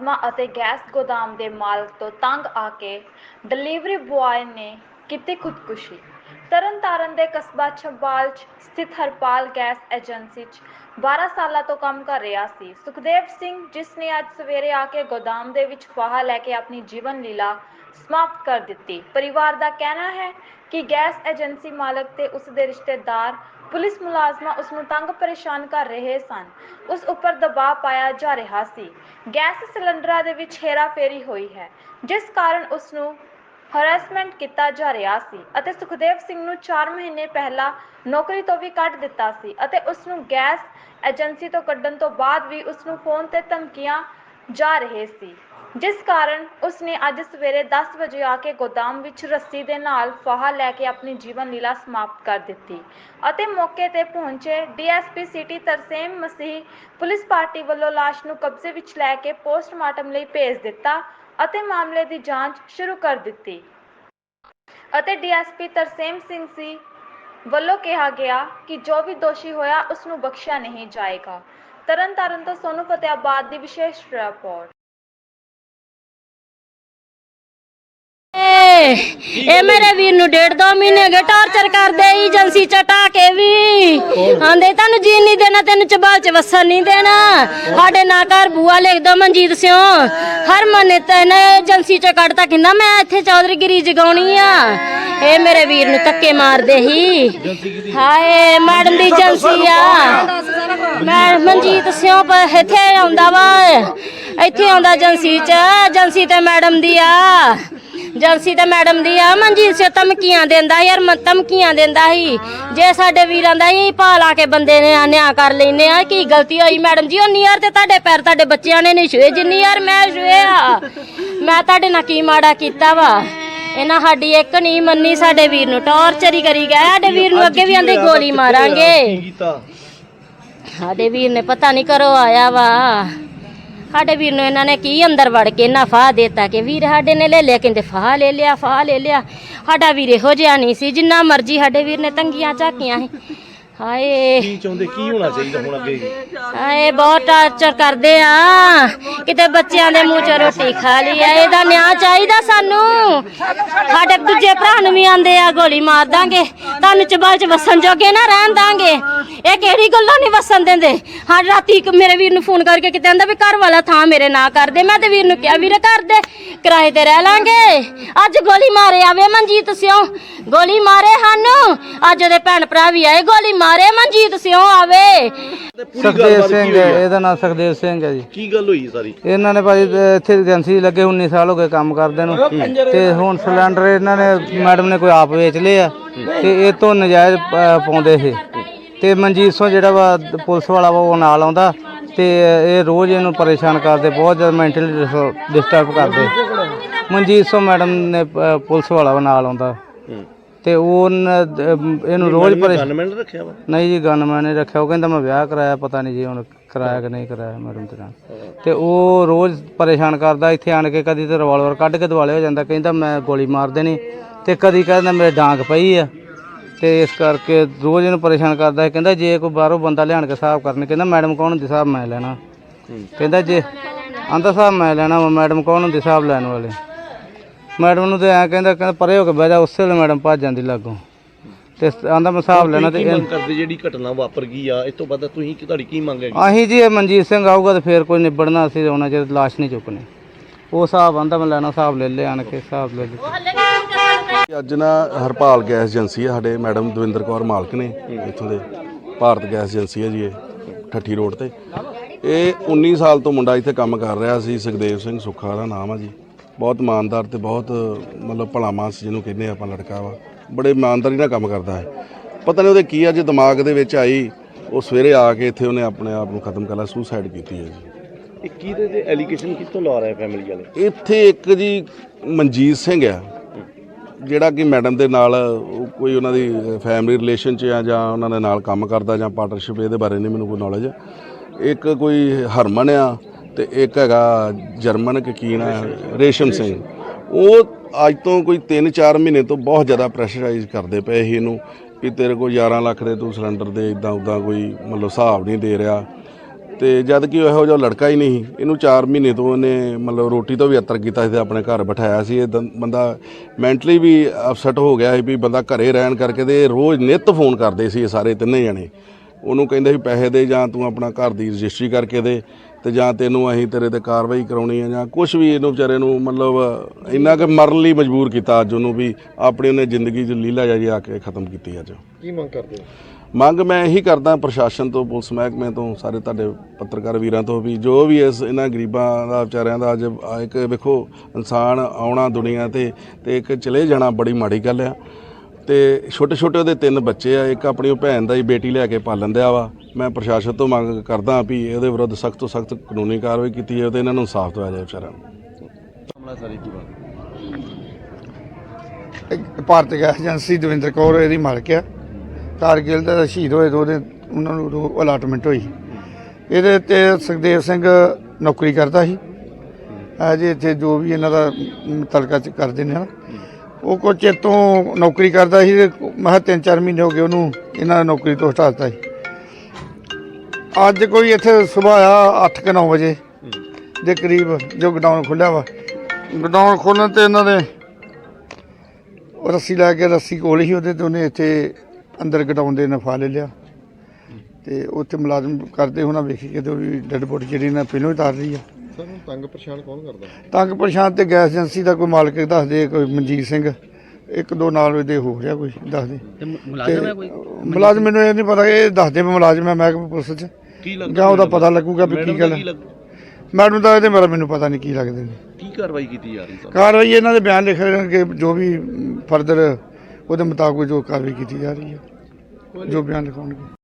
ਮੁਲਾਜ਼ਮਾਂ ਅਤੇ ਗੈਸ ਗੋਦਾਮ ਦੇ ਮਾਲਕ ਤੋਂ ਤੰਗ ਆ ਕੇ ਡਿਲੀਵਰੀ ਬੁਆਏ ਨੇ ਕੀਤੀ ਖੁਦਕੁਸ਼ੀ। ਤਰਨਤਾਰਨ ਦੇ ਕਸਬਾ ਛਬਾਲ 'ਚ ਸਥਿਤ ਹਰਪਾਲ ਗੈਸ ਏਜੰਸੀ 'ਚ 12 ਸਾਲਾਂ ਤੋਂ ਕੰਮ ਕਰ ਰਿਹਾ ਸੀ। ਸੁਖਦੇਵ ਸਿੰਘ, ਜਿਸ ਨੇ ਅੱਜ ਸਵੇਰੇ ਆ ਕੇ ਗੋਦਾਮ ਦੇ ਵਿੱਚ ਫਾਹਾ ਲੈ ਕੇ ਆਪਣੀ ਜੀਵਨ ਲੀਲਾ ਸਮਾਪਤ ਕਰ ਦਿੱਤੀ। ਪਰਿਵਾਰ ਦਾ ਕਹਿਣਾ ਹੈ ਕਿ ਗੈਸ ਏਜੰਸੀ ਮਾਲਕ ਤੇ ਉਸ ਦੇ ਰਿਸ਼ਤੇਦਾਰ ਪੁਲਿਸ ਮੁਲਾਜ਼ਮਾਂ ਉਸ ਨੂੰ ਤੰਗ ਪਰੇਸ਼ਾਨ ਕਰ ਰਹੇ ਸਨ। ਉਸ ਉੱਪਰ ਦਬਾਅ ਪਾਇਆ ਜਾ ਰਿਹਾ ਸੀ। ਗੈਸ ਸਿਲੰਡਰਾਂ ਦੇ ਵਿੱਚ ਹੇਰਾਫੇਰੀ ਹੋਈ ਹੈ, ਜਿਸ ਕਾਰਨ ਉਸ ਨੂੰ ਹਰੈਸਮੈਂਟ ਕੀਤਾ ਜਾ ਰਿਹਾ ਸੀ ਅਤੇ ਸੁਖਦੇਵ ਸਿੰਘ ਨੂੰ 4 ਮਹੀਨੇ ਪਹਿਲਾਂ ਨੌਕਰੀ ਤੋਂ ਵੀ ਕੱਢ ਦਿੱਤਾ ਸੀ ਅਤੇ ਉਸ ਨੂੰ ਗੈਸ ਏਜੰਸੀ ਤੋਂ ਕੱਢਣ ਤੋਂ ਬਾਅਦ ਵੀ ਉਸ ਨੂੰ ਫੋਨ ਤੇ ਧਮਕੀਆਂ ਜਾ ਰਹੇ ਸੀ। ਜਿਸ ਕਾਰਨ ਉਸਨੇ ਅੱਜ ਸਵੇਰੇ 10 ਵਜੇ ਆ ਕੇ ਗੋਦਾਮ ਵਿੱਚ ਰੱਸੀ ਦੇ ਨਾਲ ਫਾਹਾ ਲੈ ਕੇ ਆਪਣੀ ਜੀਵਨ ਲੀਲਾ ਸਮਾਪਤ ਕਰ ਦਿੱਤੀ ਅਤੇ ਮੌਕੇ ਤੇ ਪਹੁੰਚੇ DSP city Tarsem Masih police party ਵੱਲੋਂ ਲਾਸ਼ ਨੂੰ ਕਬਜ਼ੇ ਵਿੱਚ ਲੈ ਕੇ ਪੋਸਟਮਾਰਟਮ ਲਈ ਭੇਜ ਦਿੱਤਾ ਅਤੇ ਮਾਮਲੇ ਦੀ ਜਾਂਚ ਸ਼ੁਰੂ ਕਰ ਦਿੱਤੀ। ਅਤੇ ਡੀਐਸਪੀ ਤਰਸੇਮ ਸਿੰਘ ਸੀ ਵੱਲੋਂ ਕਿਹਾ ਗਿਆ ਕਿ ਜੋ ਵੀ ਦੋਸ਼ੀ ਹੋਇਆ ਉਸ ਨੂੰ ਬਖਸ਼ਿਆ ਨਹੀਂ ਜਾਏਗਾ। ਤਰਨਤਾਰਨ ਤੋਂ ਸੋਨੂ ਫਤਿਆਬਾਦ ਦੀ ਵਿਸ਼ੇਸ਼ ਰਿਪੋਰਟ। ਇਹ ਮੇਰੇ ਵੀਰ ਨੂੰ ਡੇਢ ਦੋ ਮਹੀਨੇ ਗਏ ਟਾਰਚਰ ਕਰਦੇ ਏਜੰਸੀ ਚਟਾ ਕੇ ਵੀ। ਆਂਦੇ ਤੁਹਾਨੂੰ ਜੀਣ ਨਹੀਂ ਦੇਣਾ ਤੈਨੂੰ ਚਬਾਲ ਚ ਵਸਣ ਨਹੀਂ ਦੇਣਾ। ਸਾਡੇ ਨਾਲ ਘਰ ਬੂਆ ਲਿਖ ਦੋ ਮਨਜੀਤ ਸਿਓ ਹਰ ਮਨੇ ਤੈਨੂੰ ਏਜੰਸੀ ਚ ਕੱਢਤਾ ਕਹਿੰਦਾ ਮੈਂ ਇੱਥੇ ਚੌਧਰੀਗਿਰੀ ਜਗਾਉਣੀ ਆ। ਇਹ ਮੇਰੇ ਵੀਰ ਨੂੰ ਧੱਕੇ ਮਾਰਦੇ ਹੀ ਹਾਏ ਮੈਡਮ ਦੀ ਏਜੰਸੀ ਆ। ਮੈਂ ਮਨਜੀਤ ਸਿਓ ਪ- ਇੱਥੇ ਆਉਂਦਾ ਵਾ। ਇੱਥੇ ਆਉਂਦਾ ਏਜੰਸੀ ਚ ਏਜੰਸੀ ਤੇ ਮੈਡਮ ਦੀ ਆ। ਏਜੰਸੀ ਤੇ ਮੈਡਮ ਦੀ ਆ ਮਨਜੀਤ ਸੇ ਧਮਕੀਆਂ ਦਿੰਦਾ ਯਾਰ ਮ- ਧਮਕੀਆਂ ਦਿੰਦਾ ਸੀ। ਜੇ ਸਾਡੇ ਵੀਰਾਂ ਦਾ ਹੀ ਪਾ ਲਾ ਕੇ ਬੰਦੇ ਨੇ ਆ ਨਿਆਂ ਕਰ ਲੈਨੇ ਆ ਕੀ ਗਲਤੀ ਹੋਈ ਮੈਡਮ ਜੀ? ਉਨੀ ਯਾਰ ਤੇ ਤੁਹਾਡੇ ਪੈਰ ਤੁਹਾਡੇ ਬੱਚਿਆਂ ਨੇ ਨਹੀਂ ਛੂਏ ਜਿੰਨੀ ਯਾਰ ਮੈਂ ਛੂਏ ਆ। ਮੈਂ ਤੁਹਾਡੇ ਨਾਲ ਕੀ ਮਾੜਾ ਕੀਤਾ ਵਾ? ਇਹਨਾਂ ਸਾਡੀ ਇੱਕ ਨਹੀਂ ਮੰਨੀ ਸਾਡੇ ਵੀਰ ਨੂੰ ਟੌਰਚਰ ਹੀ ਕਰੀ ਗਿਆ ਸਾਡੇ ਵੀਰ ਨੂੰ ਅੱਗੇ ਵੀ ਆਂਦੇ ਗੋਲੀ ਮਾਰਾਂਗੇ। ਸਾਡੇ ਵੀਰ ਨੇ ਪਤਾ ਨਹੀਂ ਕਰੋ ਆਇਆ ਵਾ। ਸਾਡੇ ਵੀਰ ਨੂੰ ਇਹਨਾਂ ਨੇ ਕੀ ਅੰਦਰ ਵੜ ਕੇ ਨਾ ਫਾਹ ਦੇਤਾ ਕਿ ਵੀਰ ਸਾਡੇ ਨੇ ਲੈ ਲਿਆ, ਕਹਿੰਦੇ ਫਾਹ ਲੈ ਲਿਆ, ਫਾਹ ਲੈ ਲਿਆ। ਸਾਡਾ ਵੀਰ ਇਹੋ ਜਿਹਾ ਨਹੀਂ ਸੀ, ਜਿੰਨਾ ਮਰਜ਼ੀ ਸਾਡੇ ਵੀਰ ਨੇ ਤੰਗੀਆਂ ਝਾਕੀਆਂ ਸੀ। ਹਾਏ। ਕੀ ਚਾਹੁੰਦੇ ਕੀ ਹੋਣਾ ਚਾਹੀਦਾ ਹੁਣ ਅੱਗੇ? ਹਾਏ ਬਹੁਤ ਟਾਰਚਰ ਕਰਦੇ ਆ। ਕਿਤੇ ਬੱਚਿਆਂ ਦੇ ਮੂੰਹ 'ਚ ਰੋਟੀ ਖਾ ਲਈ ਆ ਇਹਦਾ ਨਿਆਂ ਚਾਹੀਦਾ ਸਾਨੂੰ। ਸਾਡੇ ਦੂਜੇ ਭਰਾ ਨੂੰ ਵੀ ਆਂਦੇ ਆ ਗੋਲੀ ਮਾਰ ਦਾਂਗੇ। ਤੁਹਾਨੂੰ ਚਬਾਲ 'ਚ ਵਸਣ ਜੋਗੇ ਨਾ ਰਹਿਣ ਦਾਂਗੇ। ਇਹ ਕਿਹੜੀ ਗੱਲੋਂ ਨਹੀਂ ਵਸਣ ਦਿੰਦੇ? ਹਾਂ ਰਾਤੀ ਇੱਕ ਮੇਰੇ ਵੀਰ ਨੂੰ ਫੋਨ ਕਰਕੇ ਕਿਤੇ ਆਂਦਾ ਵੀ ਘਰ ਵਾਲਾ ਥਾਂ ਮੇਰੇ ਨਾਂ ਕਰ ਦੇ। ਮੈਂ ਤੇ ਵੀਰ ਨੂੰ ਕਿਹਾ ਵੀਰੇ ਕਰ ਦੇ ਕਿਰਾਏ ਤੇ ਰਹਿ ਲਾਂਗੇ। ਅੱਜ ਗੋਲੀ ਮਾਰੇ ਆਵੇ ਮਨਜੀਤ ਸਿਓ ਗੋਲੀ ਮਾਰੇ ਸਾਨੂੰ। ਅੱਜ ਉਹਦੇ ਭੈਣ ਭਰਾ ਵੀ ਆਏ ਗੋਲੀ ਮਾਰੇ ਮਨਜੀਤ ਸਿਓ ਆਵੇ। ਤੇ ਪੂਰੀ ਸੁਖਦੇਵ ਗੱਲਬਾਤ ਕੀ ਸਿੰਘ ਹੋਈ ਹੈ? ਇਹਦਾ ਨਾਮ ਸੁਖਦੇਵ ਸਿੰਘ ਹੈ ਜੀ। ਕੀ ਗੱਲ ਹੋਈ ਸਾਰੀ? ਇਹਨਾਂ ਨੇ ਭਾਜੀ ਅਹ ਇੱਥੇ ਏਜੰਸੀ ਲੱਗੇ 19 ਸਾਲ ਹੋ ਗਏ ਕੰਮ ਕਰਦੇ ਨੂੰ। ਤੇ ਹੁਣ ਸਿਲੰਡਰ ਇਹਨਾਂ ਨੇ ਮੈਡਮ ਨੇ ਕੋਈ ਆਪ ਵੇਚ ਲਏ ਆ ਤੇ ਇਹ ਤੋਂ ਨਜਾਇਜ਼ ਅਹ, ਪਾਉਂਦੇ ਸੀ। ਤੇ ਮਨਜੀਤ ਸਿੰਘ ਜਿਹੜਾ ਵਾ ਪੁਲਿਸ ਵਾਲਾ ਵਾ ਉਹ ਨਾਲ ਆਉਂਦਾ। ਤੇ ਇਹ ਰੋਜ਼ ਇਹਨੂੰ ਪਰੇਸ਼ਾਨ ਕਰਦੇ ਬਹੁਤ ਜ਼ਿਆਦਾ ਮੈਂਟਲੀ ਡਿਸਟਰਬ ਕਰਦੇ। ਮਨਜੀਤ ਸਿੰਘ ਮੈਡਮ ਨੇ ਅਹ, ਪੁਲਿਸ ਵਾਲਾ ਵਾ ਨਾਲ ਆਉਂਦਾ। ਹੂੰ। ਤੇ ਉਹ ਇਹਨੂੰ ਰੋਜ਼ ਪਰੇਸ਼ਾਨ ਗਨਮੈਨ ਰੱਖਿਆ ਵਾ। ਨਹੀਂ ਜੀ ਗਨਮੈਨ ਨੇ ਰੱਖਿਆ। ਉਹ ਕਹਿੰਦਾ ਮੈਂ ਵਿਆਹ ਕਰਾਇਆ ਪਤਾ ਨਹੀਂ ਜੀ ਹੁਣ ਕਰਾਇਆ ਕਿ ਨਹੀਂ ਕਰਾਇਆ ਮੈਡਮ ਦੇ ਨਾਲ। ਤੇ ਉਹ ਰੋਜ਼ ਪਰੇਸ਼ਾਨ ਕਰਦਾ ਇੱਥੇ ਆਣ ਕੇ ਕਦੀ ਤੇ ਰਿਵਾਲਵਰ ਕੱਢ ਕੇ ਦਿਵਾਲੇ ਹੋ ਜਾਂਦਾ ਕਹਿੰਦਾ ਮੈਂ ਗੋਲੀ ਮਾਰ ਦੇਣੀ। ਤੇ ਕਦੀ ਕਹਿੰਦਾ ਮੇਰੇ ਡਾਂਗ ਪਈ ਆ। ਤੇ ਇਸ ਕਰਕੇ ਰੋਜ਼ ਇਹਨੂੰ ਪਰੇਸ਼ਾਨ ਕਰਦਾ। ਹੈ ਕਹਿੰਦਾ ਜੇ ਕੋਈ ਬਾਹਰੋਂ ਬੰਦਾ ਲਿਆਣ ਕੇ ਹਿਸਾਬ ਕਰਨ ਕਹਿੰਦਾ ਮੈਡਮ ਕੌਣ ਹੁੰਦੀ ਹਿਸਾਬ ਮੈਂ ਲੈਣਾ। ਕਹਿੰਦਾ ਜੇ ਆਂਦਾ ਹਿਸਾਬ ਮੈਂ ਲੈਣਾ ਮੈਡਮ ਕੌਣ ਹੁੰਦੀ ਹਿਸਾਬ ਲੈਣ ਵਾਲੇ? ਮੈਡਮ ਨੂੰ ਤੇ ਐਂ ਕਹਿੰਦਾ ਕਹਿੰਦਾ ਪਰੇ ਹੋ ਕੇ ਬਹਿ ਜਾ ਉਸੇ ਵੇਲੇ ਮੈਡਮ ਭੱਜ ਜਾਂਦੀ ਲਾਗੋਂ। ਤੇ ਆਂਦਾ ਮੈਂ ਹਿਸਾਬ ਲੈਣਾ ਤੇ ਕੀ ਇਹ- ਮੰਗ ਕਰਦੇ ਜਿਹੜੀ ਘਟਨਾ ਵਾਪਰ ਗਈ ਆ ਇਸ ਤੋਂ ਬਾਅਦ ਤੁਸੀਂ ਕੀ ਤੁਹਾਡੀ ਕੀ ਮੰਗ ਆਹੀ ਜੀ ਇਹ ਮਨਜੀਤ ਸਿੰਘ ਆਊਗਾ ਤੇ ਫੇਰ ਕੋਈ ਨਿਬੜਨਾ ਸੀ ਉਹਨਾਂ ਚਿਰ ਲਾਸ਼ ਨਹੀਂ ਚੁੱਕਣੀ। ਉਹ ਹਿਸਾਬ ਆਂਦਾ ਮੈਂ ਲੈਣਾ ਹਿਸਾਬ ਲੈ ਲਿਆ ਆਣ ਕੇ ਹਿਸਾਬ ਲੈ ਲਿਆ। ਅੱਜ ਨਾ ਹਰਪਾਲ ਗੈਸ ਏਜੰਸੀ ਹੈ ਸਾਡੇ ਮੈਡਮ ਦਵਿੰਦਰ ਕੌਰ ਮਾਲਕ ਨੇ ਇੱਥੋਂ ਦੇ ਭਾਰਤ ਗੈਸ ਏਜੰਸੀ ਹੈ ਜੀ ਇਹ ਠੱਠੀ ਰੋਡ ਤੇ। ਇਹ 19 ਸਾਲ ਤੋਂ ਮੁੰਡਾ ਇੱਥੇ ਕੰਮ ਕਰ ਰਿਹਾ ਸੀ ਸੁਖਦੇਵ ਸਿੰਘ ਸੁੱਖਾ ਦਾ ਨਾਮ ਆ ਜੀ। ਬਹੁਤ ਇਮਾਨਦਾਰ ਤੇ ਬਹੁਤ ਮਤਲਬ ਭਲਾ ਮਾਨਸ ਜਿਹਨੂੰ ਕਹਿੰਦੇ ਆਪਾਂ ਲੜਕਾ ਵਾ। ਬੜੇ ਇਮਾਨਦਾਰੀ ਨਾਲ ਕੰਮ ਕਰਦਾ ਹੈ। ਪਤਾ ਨਹੀਂ ਉਹਦੇ ਕੀ ਅੱਜ ਦਿਮਾਗ ਦੇ ਵਿੱਚ ਆਈ। ਉਹ ਸਵੇਰੇ ਆ ਕੇ ਇੱਥੇ ਉਹਨੇ ਆਪਣੇ ਆਪ ਨੂੰ ਖਤਮ ਕਰ ਲਿਆ ਸੁਸਾਈਡ ਕੀਤੀ ਹੈ ਜੀ। ਇਹ ਕਿਹਦੇ ਤੇ ਐਲੀਗੇਸ਼ਨ ਕਿੱਥੋਂ ਲਾ ਰਿਹਾ ਫੈਮਿਲੀ ਵਾਲੇ? ਇੱਥੇ ਇੱਕ ਜੀ ਮਨਜੀਤ ਸਿੰਘ ਆ ਜਿਹੜਾ ਕਿ ਮੈਡਮ ਦੇ ਨਾਲ ਉਹ ਕੋਈ ਉਹਨਾਂ ਦੀ ਫੈਮਿਲੀ ਰਿਲੇਸ਼ਨ ਚ ਆ ਜਾਂ ਉਹਨਾਂ ਦੇ ਨਾਲ ਕੰਮ ਕਰਦਾ ਜਾਂ ਪਾਰਟਨਰਸ਼ਿਪ ਇਹਦੇ ਬਾਰੇ ਨਹੀਂ ਮੈਨੂੰ ਕੋਈ ਨੌਲੇਜ ਇੱਕ ਕੋਈ ਹਰਮਨ ਆ ਤੇ ਇੱਕ ਹੈਗਾ ਜਰਮਨ ਕਕੀਨ ਆ ਰੇਸ਼ਮ ਸਿੰਘ। ਉਹ ਅੱਜ ਤੋਂ ਕੋਈ 3-4 ਮਹੀਨੇ ਤੋਂ ਬਹੁਤ ਜ਼ਿਆਦਾ ਪ੍ਰੈਸ਼ਰਾਈਜ਼ ਕਰਦੇ ਪਏ ਸੀ ਇਹਨੂੰ ਵੀ ਤੇਰੇ ਕੋਲ 11 ਲੱਖ ਦੇ ਤੂੰ ਸਿਲੰਡਰ ਦੇ ਇਦਾਂ ਉਦਾਂ ਕੋਈ ਮਤਲਬ ਹਿਸਾਬ ਨਹੀਂ ਦੇ ਰਿਹਾ। ਤੇ ਜਦ ਕਿ ਇਹੋ ਜਿਹਾ ਲੜਕਾ ਹੀ ਨਹੀਂ ਸੀ। ਇਹਨੂੰ 4 ਮਹੀਨੇ ਤੋਂ ਇਹਨੇ ਮਤਲਬ ਰੋਟੀ ਤੋਂ ਵੀ ਅਤਰ ਕੀਤਾ ਸੀ ਤੇ ਆਪਣੇ ਘਰ ਬਿਠਾਇਆ ਸੀ। ਇਹ ਦੰ- ਬੰਦਾ ਮੈਂਟਲੀ ਵੀ ਅਪਸੈਟ ਹੋ ਗਿਆ ਸੀ ਵੀ ਬੰਦਾ ਘਰੇ ਰਹਿਣ ਕਰਕੇ ਤੇ ਰੋਜ਼ ਨਿੱਤ ਫੋਨ ਕਰਦੇ ਸੀ ਇਹ ਸਾਰੇ ਤਿੰਨੇ ਜਣੇ। ਉਹਨੂੰ ਕਹਿੰਦੇ ਸੀ ਪੈਸੇ ਦੇ ਜਾਂ ਤੂੰ ਆਪਣਾ ਘਰ ਦੀ ਰਜਿਸਟਰੀ ਕਰਕੇ ਦੇ। ਤੇ ਜਾਂ ਤੈਨੂੰ ਅਸੀਂ ਤੇਰੇ ਤੇ ਕਾਰਵਾਈ ਕਰਾਉਣੀ ਹੈ ਜਾਂ ਕੁਝ ਵੀ ਇਹਨੂੰ ਵਿਚਾਰੇ ਨੂੰ ਮਤਲਬ ਇੰਨਾ ਕਿ ਮਰਨ ਲਈ ਮਜਬੂਰ ਕੀਤਾ ਅੱਜ ਉਹਨੂੰ ਵੀ ਆਪਣੀ ਉਹਨੇ ਜ਼ਿੰਦਗੀ 'ਚ ਲੀਲਾ ਜਾਈ ਆ ਕੇ ਖਤਮ ਕੀਤੀ ਅੱਜ। ਕੀ ਮੰਗ ਕਰਦੇ ਹੋ? ਮੰਗ ਮੈਂ ਇਹੀ ਕਰਦਾ ਪ੍ਰਸ਼ਾਸਨ ਤੋਂ ਪੁਲਿਸ ਮਹਿਕਮੇ ਤੋਂ ਸਾਰੇ ਤੁਹਾਡੇ ਪੱਤਰਕਾਰ ਵੀਰਾਂ ਤੋਂ ਵੀ ਜੋ ਵੀ ਇਸ ਇਹਨਾਂ ਗਰੀਬਾਂ ਦਾ ਵਿਚਾਰਿਆਂ ਦਾ ਅੱਜ ਆ ਇੱਕ ਵੇਖੋ ਇਨਸਾਨ ਆਉਣਾ ਦੁਨੀਆ ਤੇ ਤੇ ਇੱਕ ਚਲੇ ਜਾਣਾ ਬੜੀ ਮਾੜੀ ਗੱਲ ਆ। ਤੇ ਛੋਟੇ ਛੋਟੇ ਉਹਦੇ ਤਿੰਨ ਬੱਚੇ ਆ ਇੱਕ ਆਪਣੀ ਉਹ ਭੈਣ ਦਾ ਹੀ ਬੇਟੀ ਲੈ ਕੇ ਪਾਲਣ ਦਿਆ ਵਾ। ਮੈਂ ਪ੍ਰਸ਼ਾਸਨ ਤੋਂ ਮੰਗ ਕਰਦਾ ਵੀ ਇਹਦੇ ਵਿਰੁੱਧ ਸਖਤ ਤੋਂ ਸਖਤ ਕਾਨੂੰਨੀ ਕਾਰਵਾਈ ਕੀਤੀ ਜਾਵੇ ਤੇ ਇਹਨਾਂ ਨੂੰ ਇਨਸਾਫ ਦਿਵਾਇਆ ਜਾਏ ਵਿਚਾਰਿਆਂ ਨੂੰ। ਮਾਮਲਾ ਸਾਰੀ ਕੀ ਬਾਤ? ਇੱਕ ਭਾਰਤ ਗੈਸ ਏਜੰਸੀ ਦਵਿੰਦਰ ਕੌਰ ਇਹਦੀ ਮਾਲਕ ਆ। ਕਾਰਗਿਲ ਦਾ ਸ਼ਹੀਦ ਹੋਏ ਤੋਂ ਉਹਦੇ ਉਹਨਾਂ ਨੂੰ ਅਲਾਟਮੈਂਟ ਹੋਈ। ਇਹਦੇ ਤੇ ਸੁਖਦੇਵ ਸਿੰਘ ਨੌਕਰੀ ਕਰਦਾ ਸੀ। ਅਜੇ ਇੱਥੇ ਜੋ ਵੀ ਇਹਨਾਂ ਦਾ ਤਲਕਾ ਚ ਕਰਦੇ ਨੇ ਨਾ। ਉਹ ਕੁਝ ਚਿਰ ਤੋਂ ਨੌਕਰੀ ਕਰਦਾ ਸੀ ਤੇ ਮੈਂ ਕਿਹਾ ਤਿੰਨ ਚਾਰ ਮਹੀਨੇ ਹੋ ਗਏ ਉਹਨੂੰ ਇਹਨਾਂ ਨੇ ਨੌਕਰੀ ਤੋਂ ਹਟਾ ਦਿੱਤਾ ਸੀ। ਅੱਜ ਕੋਈ ਇੱਥੇ ਸਵੇਰ ਆ 8:00 ਵਜੇ ਦੇ ਕਰੀਬ ਜੋ ਗਡਾਊਨ ਖੁੱਲਿਆ ਵਾ। ਗਡਾਊਨ ਖੋਲਣ ਤੇ ਇਹਨਾਂ ਨੇ ਰੱਸੀ ਲੈ ਕੇ ਰੱਸੀ ਕੋਲ ਹੀ ਉਹਦੇ ਤੇ ਉਹਨੇ ਇੱਥੇ ਅੰਦਰ ਗਡਾਊਨ ਦੇ ਨਫਾ ਲੈ ਲਿਆ। ਤੇ ਉੱਥੇ ਮੁਲਾਜ਼ਮ ਕਰਦੇ ਹੋਣਾ ਵੇਖੀ ਕਿਤੇ ਵੀ ਡੈਡ ਬੋਡੀ ਜਿਹੜੀ ਨਾ ਪਹਿਲੋਂ ਹੀ ਤਾਰ ਰਹੀ ਆ। ਸਾਨੂੰ ਤੰਗ ਪਰੇਸ਼ਾਨ ਕੌਣ ਕਰਦਾ? ਤੰਗ ਪਰੇਸ਼ਾਨ ਤੇ ਗੈਸ ਏਜੰਸੀ ਦਾ ਕੋਈ ਮਾਲਕ ਦੱਸਦੇ ਕੋਈ ਮਨਜੀਤ ਸਿੰਘ। ਇੱਕ ਦੋ ਨਾਲ ਉਹਦੇ ਹੋ ਰਿਹਾ ਕੋਈ ਦੱਸਦੇ ਮੁਲਾਜ਼ਮ ਹੈ ਕੋਈ? ਮੁਲਾਜ਼ਮ ਮੈਨੂੰ ਇਹ ਨਹੀਂ ਪਤਾ ਇਹ ਦੱਸਦੇ ਵੀ ਮੁਲਾਜ਼ਮ ਹੈ ਮਹਿਕਮੇ ਪੁਲਿਸ ਚ। ਕੀ ਜਾਂ ਉਹਦਾ ਪਤਾ ਲੱਗੂਗਾ ਵੀ ਕੀ ਗੱਲ ਹੈ। ਮੈਡਮ ਦਾ ਇਹਦੇ ਮੇਰਾ ਮੈਨੂੰ ਪਤਾ ਨਹੀਂ ਕੀ ਲੱਗਦੇ ਨੇ। ਕੀ ਕਾਰਵਾਈ ਕੀਤੀ ਜਾ ਰਹੀ ਸਰ ਕਾਰਵਾਈ ਇਹਨਾਂ ਦੇ ਬਿਆਨ ਲਿਖੇ ਜਾਣਗੇ ਜੋ ਵੀ ਫਰਦਰ ਉਹਦੇ ਮੁਤਾਬਕ ਜੋ ਕਾਰਵਾਈ ਕੀਤੀ ਜਾ ਰਹੀ ਹੈ ਜੋ ਬਿਆਨ ਲਿਖਾਉਣਗੇ।